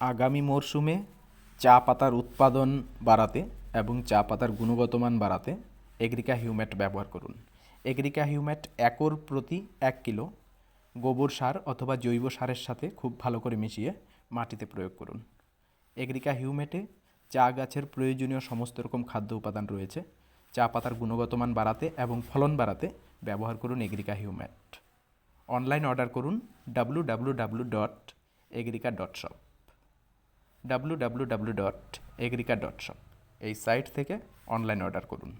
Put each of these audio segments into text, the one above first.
আগামী মরশুমে চা পাতার উৎপাদন বাড়াতে এবং চা পাতার গুণগত মান বাড়াতে এগ্রিকা হিউম্যাট ব্যবহার করুন। এগ্রিকা হিউম্যাট একর প্রতি এক কিলো গোবর সার অথবা জৈব সারের সাথে খুব ভালো করে মিশিয়ে মাটিতে প্রয়োগ করুন। এগ্রিকা হিউমেটে চা গাছের প্রয়োজনীয় সমস্ত রকম খাদ্য উপাদান রয়েছে। চা পাতার গুণগত মান বাড়াতে এবং ফলন বাড়াতে ব্যবহার করুন এগ্রিকা হিউম্যাট। অনলাইন অর্ডার করুন W W W dot Agrica dot shop W dot Agrica dot shop এই সাইট থেকে অনলাইন অর্ডার করুন।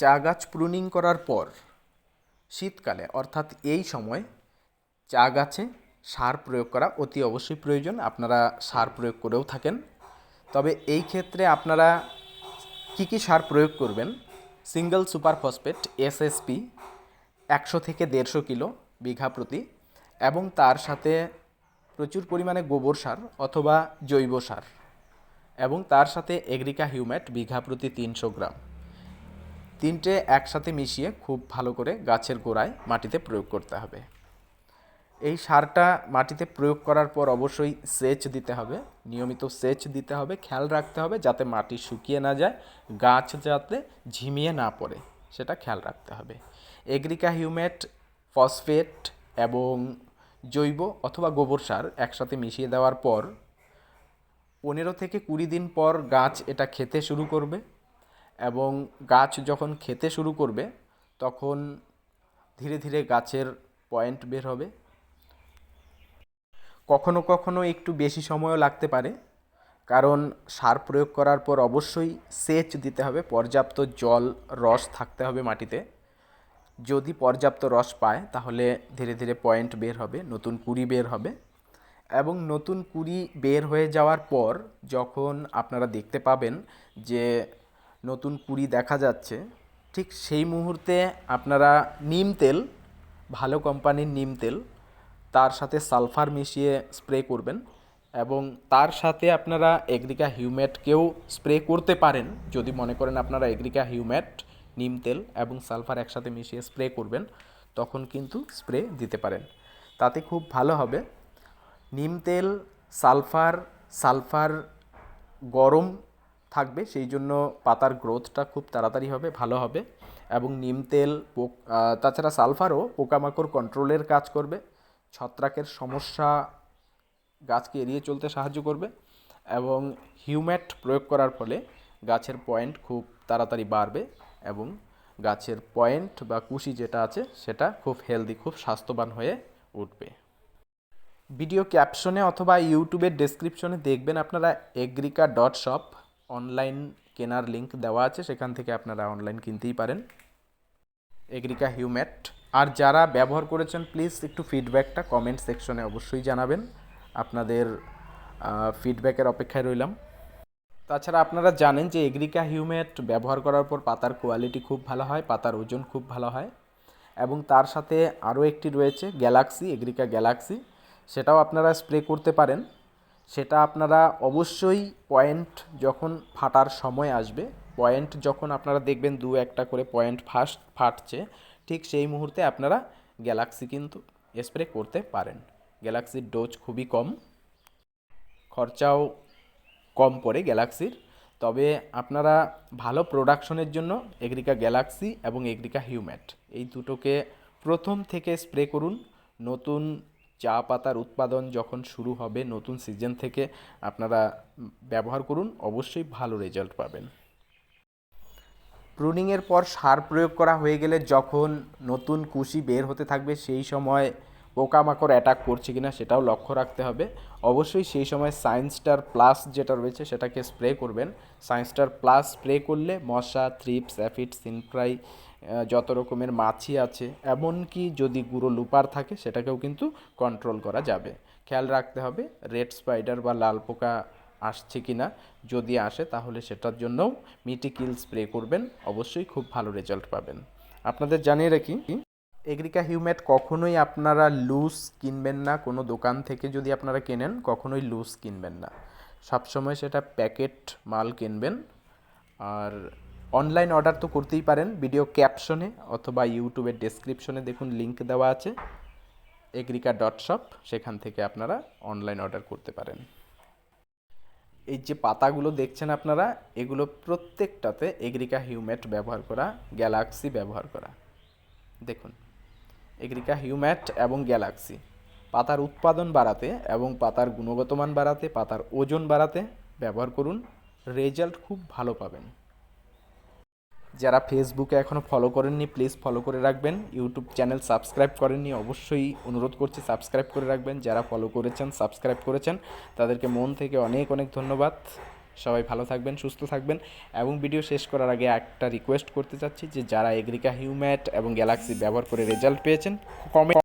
চা গাছ প্রুনিং করার পর শীতকালে, অর্থাৎ এই সময়, চা গাছে সার প্রয়োগ করা অতি অবশ্যই প্রয়োজন। আপনারা সার প্রয়োগ করেও থাকেন। তবে এই ক্ষেত্রে আপনারা কি কি সার প্রয়োগ করবেন? সিঙ্গেল সুপার ফসফেট এসএসপি একশো থেকে দেড়শো কিলো বিঘা প্রতি এবং তার সাথে প্রচুর পরিমাণে গোবর সার অথবা জৈব সার এবং তার সাথে এগ্রিকা হিউম্যাট বিঘা প্রতি তিনশো গ্রাম। তিনটে একসাথে মিশিয়ে খুব ভালো করে গাছের গোড়ায় মাটিতে প্রয়োগ করতে হবে। এই সারটা মাটিতে প্রয়োগ করার পর অবশ্যই সেচ দিতে হবে। নিয়মিত সেচ দিতে হবে, খেয়াল রাখতে হবে যাতে মাটি শুকিয়ে না যায়, গাছ যাতে ঝিমিয়ে না পড়ে, সেটা খেয়াল রাখতে হবে। এগ্রিকা হিউমেট ফসফেট এবং জৈব অথবা গোবর সার একসাথে মিশিয়ে দেওয়ার পর পনেরো থেকে কুড়ি দিন পর গাছ এটা খেতে শুরু করবে এবং গাছ যখন খেতে শুরু করবে, তখন ধীরে ধীরে গাছের পয়েন্ট বের হবে। কখনো কখনো একটু বেশি সময়ও লাগতে পারে, কারণ সার প্রয়োগ করার পর অবশ্যই সেচ দিতে হবে, পর্যাপ্ত জল, রস থাকতে হবে মাটিতে। যদি পর্যাপ্ত রস পায়, তাহলে ধীরে ধীরে পয়েন্ট বের হবে, নতুন কুড়ি বের হবে। এবং নতুন কুড়ি বের হয়ে যাওয়ার পর যখন আপনারা দেখতে পাবেন যে নতুন কুড়ি দেখা যাচ্ছে, ঠিক সেই মুহূর্তে আপনারা নিম তেল, ভালো কোম্পানির নিম তেল, তার সাথে সালফার মিশিয়ে স্প্রে করবেন এবং তার সাথে আপনারা এগ্রিকা হিউম্যাটকেও স্প্রে করতে পারেন। যদি মনে করেন আপনারা এগ্রিকা হিউম্যাট নিম তেল এবং সালফার একসাথে মিশিয়ে স্প্রে করবেন, তখন কিন্তু স্প্রে দিতে পারেন। তাতে খুব ভালো হবে। নিম তেল, সালফার সালফার গরম থাকবে, সেই জন্য পাতার গ্রোথটা খুব তাড়াতাড়ি হবে, ভালো হবে। এবং নিম তেল তাছাড়া সালফারও পোকামাকড় কন্ট্রোলের কাজ করবে। ছত্রাকের সমস্যা গাছকে এড়িয়ে চলতে সাহায্য করবে এবং হিউম্যাট প্রয়োগ করার ফলে গাছের পয়েন্ট খুব তাড়াতাড়ি বাড়বে। এবং গাছের পয়েন্ট বা কুশি যেটা আছে, সেটা খুব হেলদি খুব স্বাস্থ্যবান হয়ে উঠবে। ভিডিও ক্যাপশনে অথবা ইউটিউবের ডেসক্রিপশনে দেখবেন আপনারা এগ্রিকা ডট শপ অনলাইন কেনার লিঙ্ক দেওয়া আছে, সেখান থেকে আপনারা অনলাইন কিনতেই পারেন। এগ্রিকা হিউম্যাট আর যারা ব্যবহার করেছেন প্লিজ একটু ফিডব্যাকটা কমেন্ট সেকশনে অবশ্যই জানাবেন। আপনাদের ফিডব্যাকের অপেক্ষায় রইলাম। তাছাড়া আপনারা জানেন যে এগ্রিকা হিউমেট ব্যবহার করার পর পাতার কোয়ালিটি খুব ভালো হয়, পাতার ওজন খুব ভালো হয় এবং তার সাথে আরও একটি রয়েছে গ্যালাক্সি, এগ্রিকা গ্যালাক্সি। সেটাও আপনারা স্প্রে করতে পারেন। সেটা আপনারা অবশ্যই পয়েন্ট যখন ফাটার সময় আসবে, পয়েন্ট যখন আপনারা দেখবেন দু একটা করে পয়েন্ট ফাস্ট ফাটছে, ঠিক সেই মুহূর্তে আপনারা গ্যালাক্সি কিন্তু স্প্রে করতে পারেন। গ্যালাক্সির ডোজ খুবই কম। খরচাও কম পড়ে গ্যালাক্সির। তবে আপনারা ভালো প্রোডাকশনের জন্য এগ্রিকা গ্যালাক্সি এবং এগ্রিকা হিউম্যাট এই দুটোকে প্রথম থেকে স্প্রে করুন। নতুন চা পাতার উৎপাদন যখন শুরু হবে, নতুন সিজন থেকে আপনারা ব্যবহার করুন, অবশ্যই ভালো রেজাল্ট পাবেন। প্রুনিংয়ের পর সার প্রয়োগ করা হয়ে গেলে যখন নতুন কুশি বের হতে থাকবে, সেই সময় পোকামাকড় অ্যাটাক করছে কিনা সেটাও লক্ষ্য রাখতে হবে। অবশ্যই সেই সময় সায়েন্সটার প্লাস যেটা রয়েছে সেটাকে স্প্রে করবেন। সায়েন্সটার প্লাস স্প্রে করলে মশা থ্রিপস অ্যাফিড সিনফ্রাই যত রকমের মাছি আছে, এমনকি যদি গুঁড়ো লুপার থাকে সেটাকেও কিন্তু কন্ট্রোল করা যাবে। খেয়াল রাখতে হবে রেড স্পাইডার বা লাল পোকা আসছে কি না যদি আসে তাহলে সেটার জন্যও মিটিকিল স্প্রে করবেন। অবশ্যই খুব ভালো রেজাল্ট পাবেন। আপনাদের জানিয়ে রাখি এগ্রিকা হিউম্যাট কখনোই আপনারা লুজ কিনবেন না। কোনো দোকান থেকে যদি আপনারা কেনেন, কখনোই লুজ কিনবেন না। সবসময় সেটা প্যাকেট মাল কিনবেন। আর অনলাইন অর্ডার তো করতেই পারেন। ভিডিও ক্যাপশনে অথবা ইউটিউবের ডেসক্রিপশনে দেখুন লিংক দেওয়া আছে। এগ্রিকা ডট শপ সেখান থেকে আপনারা অনলাইন অর্ডার করতে পারেন। এই যে পাতাগুলো দেখছেন আপনারা, এগুলো প্রত্যেকটাতে এগ্রিকা হিউম্যাট ব্যবহার করা গ্যালাক্সি ব্যবহার করা। দেখুন। এগ্রিকা, হিউম্যাট এবং গ্যালাক্সি। পাতার উৎপাদন বাড়াতে এবং পাতার গুণগত মান বাড়াতে, পাতার ওজন বাড়াতে ব্যবহার করুন। রেজাল্ট খুব ভালো পাবেন। যারা ফেসবুকে এখনও ফলো করেননি, প্লিজ ফলো করে রাখবেন। ইউটিউব চ্যানেল সাবস্ক্রাইব করেননি, অবশ্যই অনুরোধ করছি সাবস্ক্রাইব করে রাখবেন। যারা ফলো করেছেন, সাবস্ক্রাইব করেছেন, তাদেরকে মন থেকে অনেক অনেক ধন্যবাদ। সবাই ভালো থাকবেন, সুস্থ থাকবেন এবং ভিডিও শেষ করার আগে একটা রিকোয়েস্ট করতে চাচ্ছি যে যারা এগ্রিকা হিউম্যাট এবং গ্যালাক্সি ব্যবহার করে রেজাল্ট পেয়েছেন কমে